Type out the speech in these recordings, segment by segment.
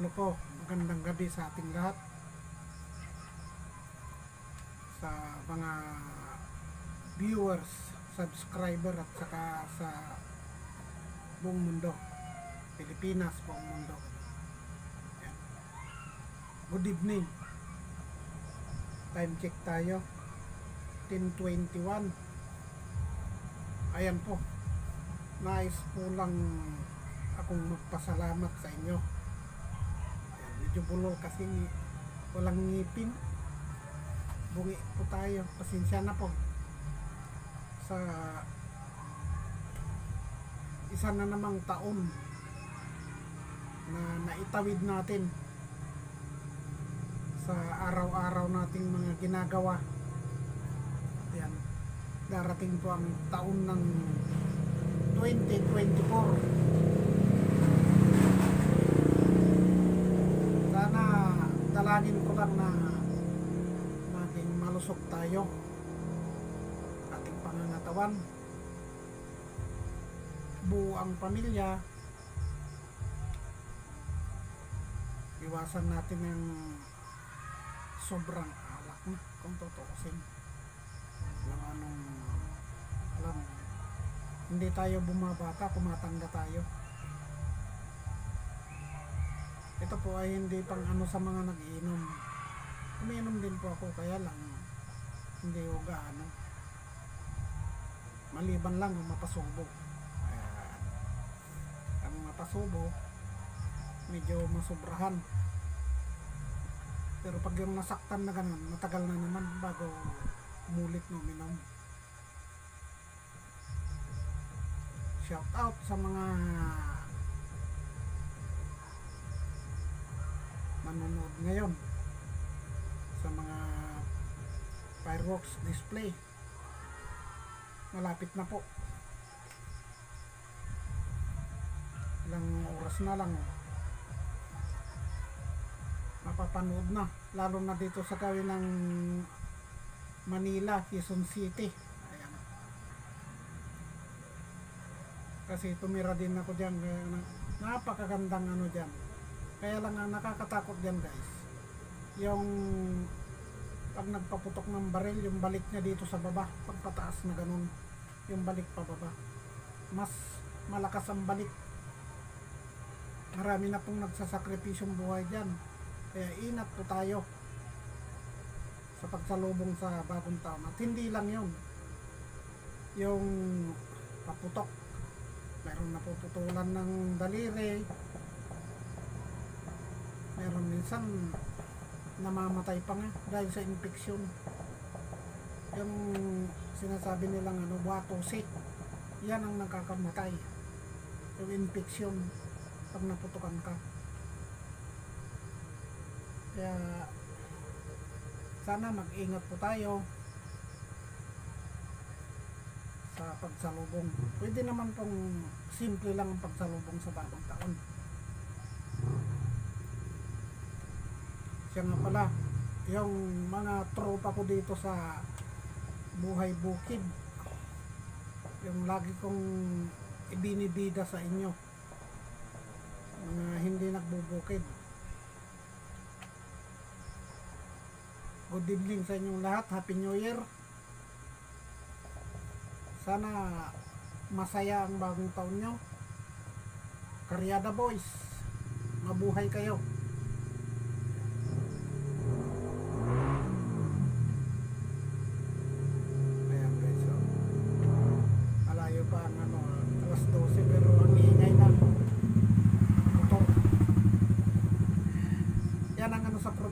Hello po, magandang gabi sa ating lahat. Sa mga viewers, subscriber at saka sa buong mundo. Pilipinas, buong mundo. Good evening. Time check tayo. 10.21. Ayan po. Nais po lang akong magpasalamat sa inyo. Medyo bulol kasi walang ngipin. Bungi po tayo. Pasensya na po. Sa isa na namang taon na naitawid natin sa araw-araw nating mga ginagawa. Ayan. Darating po ang taon ng 2024. Sana dalangin ko lang na maging malusog tayo. Ating pangangatawan buo ang pamilya. Iwasan natin ang sobrang alak na kung tutuusin. Alam anong alam hindi tayo bumabata kumatanda tayo ito po ay hindi pang ano sa mga nag-iinom. Umiinom din po ako kaya lang hindi ko gaano. Maliban lang ang mapasubo. Ayan. ang mapasubo medyo masubrahan pero pag yung nasaktan na ganun matagal na naman bago umulit no minom shout out sa mga nanonood ngayon sa mga fireworks display. Malapit na po. Ilang oras na lang. Mapapanood na lalo na dito sa gawin ng Manila, Quezon City. Ayan. Kasi tumira din ako dyan napakagandang ano dyan kaya lang ang nakakatakot dyan guys yung pag nagpaputok ng baril yung balik niya dito sa baba pagpataas na ganun yung balik pababa. Mas malakas ang balik. Marami na pong nagsasakripisyong buhay dyan. Kaya inat po tayo sa pagsalubong sa bagong taon. At hindi lang yun. Yung paputok meron napuputulan ng daliri meron minsan namamatay pa nga dahil sa infeksyon. Yung sinasabi nilang ano watose yan ang nagkakamatay yung infeksyon pag naputukan ka. Kaya sana mag-ingat po tayo sa pagsalubong. Pwede naman pong simple lang ang pagsalubong sa bagong taon siya nga pala. Yung mga tropa ko dito sa buhay bukid. Yung lagi kong ibinibida sa inyo mga hindi nagbubukid. Good evening sa inyong lahat. Happy new year. Sana masaya ang bagong taon nyo. Karyada boys mabuhay kayo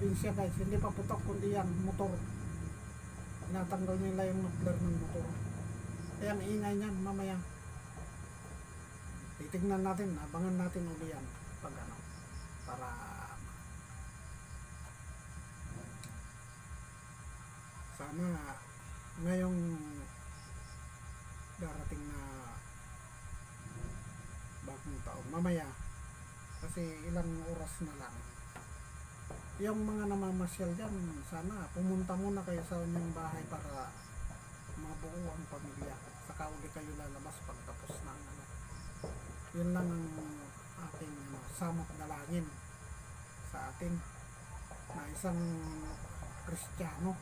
probinsya guys, hindi pa putok kundi yan, motor. Tinatanggal nila yung muffler ng motor. Kaya ang ingay niyan mamaya. Titignan natin, abangan natin uli yan pag ano, para sana ngayong darating na bagong taon mamaya kasi ilang oras na lang yung mga namamasyal dyan sana pumunta muna kayo sa inyong bahay para mabuo ang pamilya. Saka uli kayo lalabas pagtapos ng ano. Yun lang ang aking ano, samot dalangin sa atin na isang Kristiyano.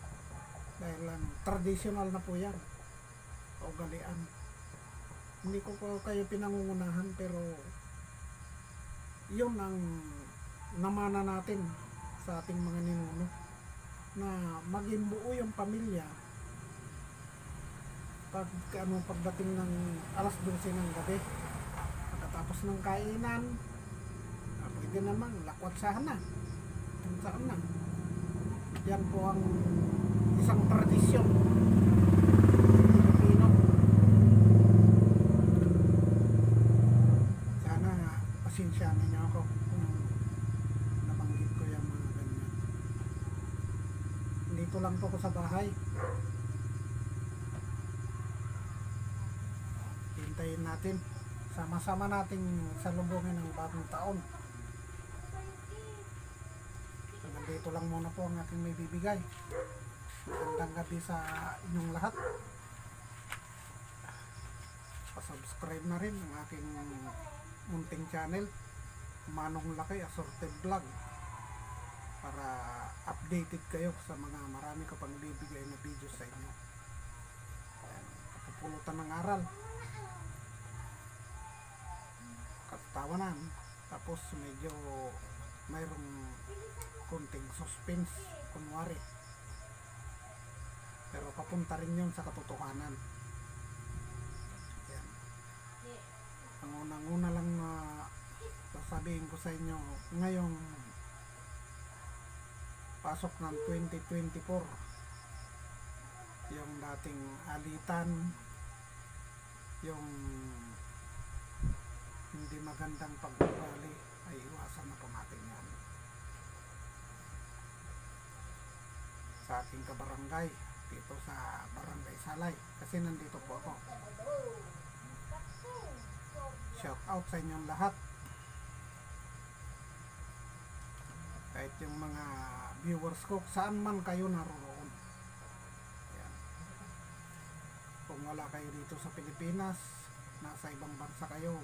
Dahil ano, traditional na po yan. Kaugalian hindi ko po kayo pinangungunahan pero yun ang namana natin sa ating mga ninuno na maging buo yung pamilya pag ano pagdating ng alas 12 ng gabi pagkatapos ng kainan ah, pwede naman lakwatsahan na kung saan na. Yan po ang isang tradisyon Pilipino sana pasensyahan niyo ako kung nabanggit ko yung mga ganyan dito lang po ako sa bahay. Hintayin natin. Sama-sama nating salubungin ang bagong taon. So, nandito lang muna po ang aking may bibigay. Magandang gabi sa inyong lahat. Pasubscribe na rin ang aking munting channel Manong Laki Assorted Vlog para updated kayo sa mga marami ka pang bibigay na video sa inyo. Kapupulutan ng aral. Katawanan tapos medyo mayroong konting suspense kunwari. Pero papunta rin yun sa katotohanan. Ayan. ang unang-una lang na sasabihin ko sa inyo ngayong pasok ng 2024 yung dating alitan yung hindi magandang pag-ugali ay iwasan na po natin yan. Sa ating kabarangay dito sa barangay Salay. Kasi nandito po ako. Shout out sa inyong lahat. Kahit yung mga viewers ko saan man kayo naroon. Ayan. kung wala kayo dito sa Pilipinas nasa ibang bansa kayo.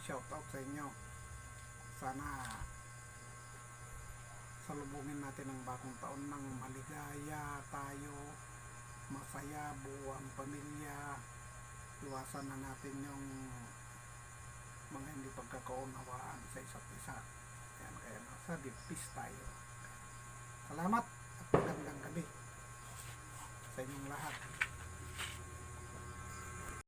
Shout out sa inyo. Sana salubungin natin ang bagong taon ng maligaya tayo masaya buo ang pamilya. Iwasan na natin yung mga hindi pagkakaunawaan sa isa't isa yan kaya nasabi peace tayo. Salamat at magandang gabi sa inyong lahat